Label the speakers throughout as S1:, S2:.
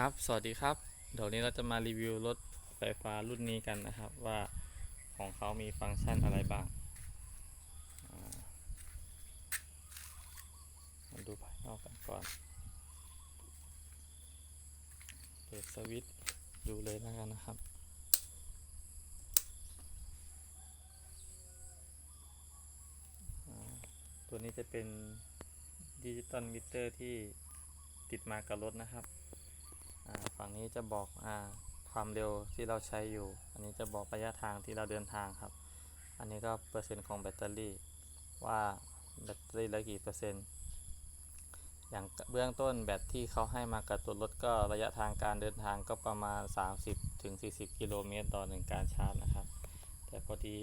S1: ครับ สวัสดีครับ เดี๋ยวนี้เราจะมารีวิวรถไฟฟ้ารุ่นนี้กันนะครับ ว่าของเขามีฟังก์ชันอะไรบ้างมาดูภายนอกกันก่อน เปิดสวิตช์ดูเลยแล้วกันนะครับตัวนี้จะเป็นดิจิตอลมิเตอร์ที่ติดมากับรถนะครับ ฝั่งนี้จะบอกอความเร็วที่เราใช้อยู่ อันนี้จะบอกระยะทางที่เราเดินทางครับ อันนี้ก็เปอร์เซ็นต์ของแบตเตอรี่ ว่าแบตเตอรี่เหลือกี่เปอร์เซ็นต์ อย่างเบื้องต้นแบตที่เขาให้มากับตัวรถก็ระยะทางการเดินทางก็ประมาณ 30ถึง40กิโลเมตรต่อหนึ่งการชาร์จนะครับ แต่พอดี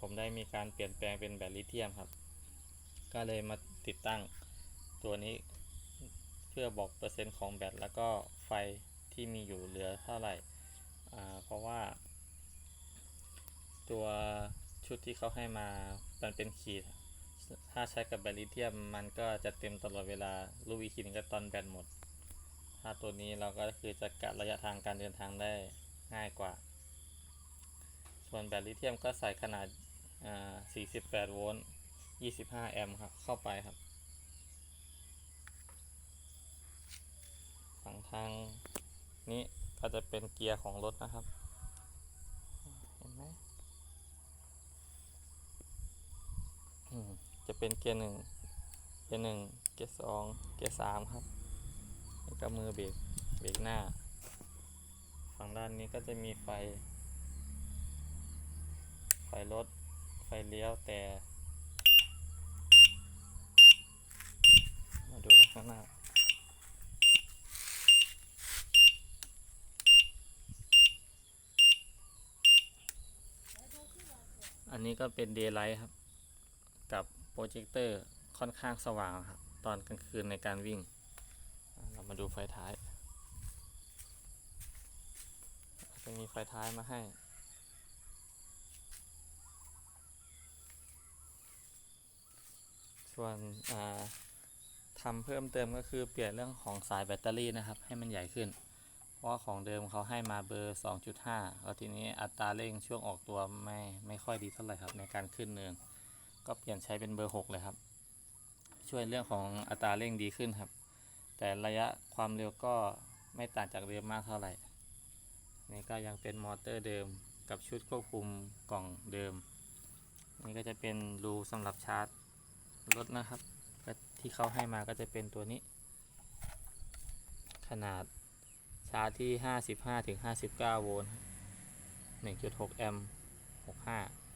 S1: ผมได้มีการเปลี่ยนแปลงเป็นแบตลิเธียมครับ ก็เลยมาติดตั้งตัวนี้ เพื่อบอกเปอร์เซ็นต์ของแบตแล้วก็ไฟที่มีอยู่เหลือเท่าไหร่ เพราะว่า ตัวชุดที่เขาให้มามันเป็นขีด ถ้าใช้กับแบตลิเธียมมันก็จะเต็มตลอดเวลารู้อีกทีนึงก็ตอนแบตหมด ถ้าตัวนี้เราก็คือจะกะระยะทางการเดินทางได้ง่ายกว่า ส่วนแบตลิเธียมก็ใส่ขนาด 48 โวลต์ 25 แอมป์ครับเข้าไปครับ ฝั่ง ทางนี้ก็จะเป็นเกียร์ของรถนะครับ เห็นไหมจะเป็นเกียร์หนึ่งเกียร์หนึ่งเกียร์สองเกียร์สามครับแล้วก็มือเบรกเบรกหน้า ฝั่งด้านนี้ก็จะมีไฟ ไฟรถ ไฟเลี้ยวแต่ มาดูกันข้างหน้า อันนี้ก็เป็น Daylight ครับ กับโปรเจคเตอร์ค่อนข้างสว่างครับ ตอนกลางคืนในการวิ่ง เรามาดูไฟท้าย จะมีไฟท้ายมาให้ ส่วนทำเพิ่มเติมก็คือเปลี่ยนเรื่องของสายแบตเตอรี่นะครับ ให้มันใหญ่ขึ้น เพราะของเดิมเขาให้มาเบอร์ 2.5 แล้วทีนี้อัตราเร่งช่วงออกตัวไม่ไม่ค่อยดีเท่าไหร่ครับในการขึ้นเนิน ก็เปลี่ยนใช้เป็นเบอร์ 6 เลยครับ ช่วยเรื่องของอัตราเร่งดีขึ้นครับ แต่ระยะความเร็วก็ไม่ต่างจากเดิมมากเท่าไหร่ นี่ก็ยังเป็นมอเตอร์เดิมกับชุดควบคุมกล่องเดิม นี่ก็จะเป็นรูสำหรับชาร์จรถนะครับที่เขาให้มาก็จะเป็นตัวนี้ ขนาด ชาร์จที่ 55ถึง59 โวลต์1.6 แอมป์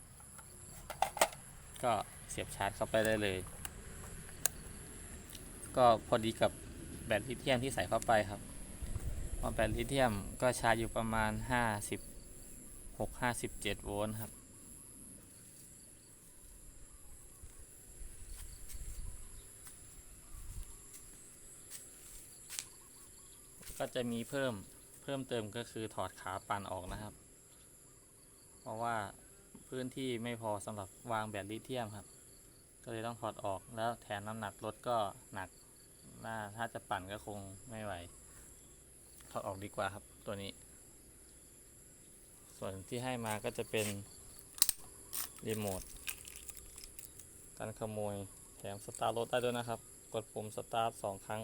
S1: 65 ก็เสียบชาร์จเข้าไปได้เลย ก็พอดีกับแบตลิเธียมที่ใส่เข้าไปครับเพราะแบตลิเธียมก็ชาร์จอยู่ประมาณ 56-57 โวลต์ครับ ก็จะมีเพิ่มเพิ่มเติมก็คือถอดขาปั่นออกนะครับ เพราะว่าพื้นที่ไม่พอสำหรับวางแบตลิเธียมครับ ก็เลยต้องถอดออกแล้วแถมน้ำหนักรถก็หนักน่าถ้าจะปั่นก็คงไม่ไหว ถอดออกดีกว่าครับตัวนี้ ส่วนที่ให้มาก็จะเป็นรีโมทการขโมยแถมสตาร์ทรถได้ด้วยนะครับ กดปุ่มสตาร์ทสองครั้ง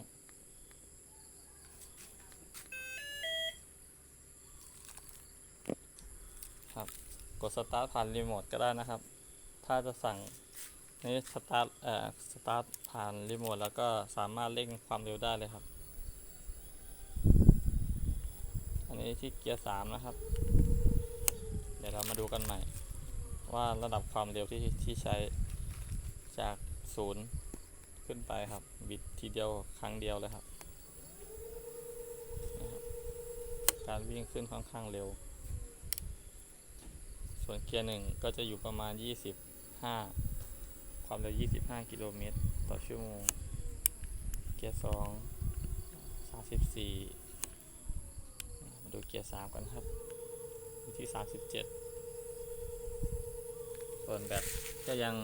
S1: ครับ กดสตาร์ทผ่านรีโมทก็ได้นะครับ ถ้าจะสั่งนี้สตาร์ทเอ่อสตาร์ทผ่านรีโมทแล้วก็สามารถเร่งความเร็วได้เลยครับ อันนี้ที่เกียร์สามนะครับ เดี๋ยวเรามาดูกันใหม่ ว่าระดับความเร็วที่ที่ใช้จากศูนย์ขึ้นไปครับ บิดทีเดียวครั้งเดียวเลยครับ การวิ่งขึ้นค่อนข้างเร็ว ส่วนเกียร์หนึ่งก็จะอยู่ประมาณ 25 ความเร็ว 25 กิโลเมตรต่อชั่วโมง เกียร์สอง34มาดูเกียร์สามกันครับอยู่ที่ 37 ส่วนแบตก็ยัง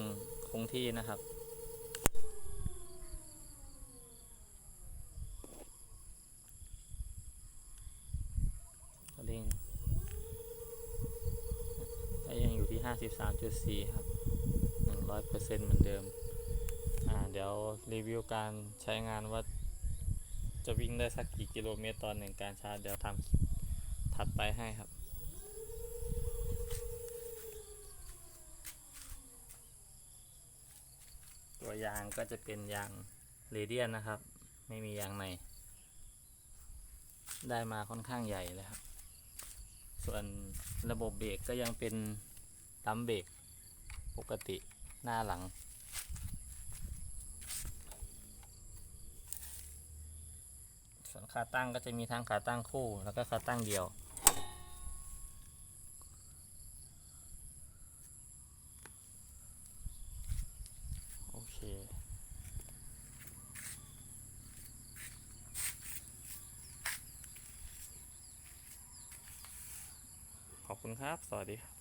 S1: คงที่นะครับ 53.4 ครับ 100%เหมือนเดิม อ่า เดี๋ยวรีวิวการใช้งานว่าจะวิ่งได้สักกี่กิโลเมตรตอนหนึ่งการชาร์จ เดี๋ยวทำคลิปถัดไปให้ครับตัวยางก็จะเป็นยางเรเดียนนะครับ ไม่มียางในได้มาค่อนข้างใหญ่เลยครับ ส่วนระบบเบรกก็ยังเป็น ดัมเบรกปกติหน้าหลัง ส่วนขาตั้งก็จะมีทั้งขาตั้งคู่แล้วก็ขาตั้งเดียวโอเคขอบคุณครับ สวัสดีครับ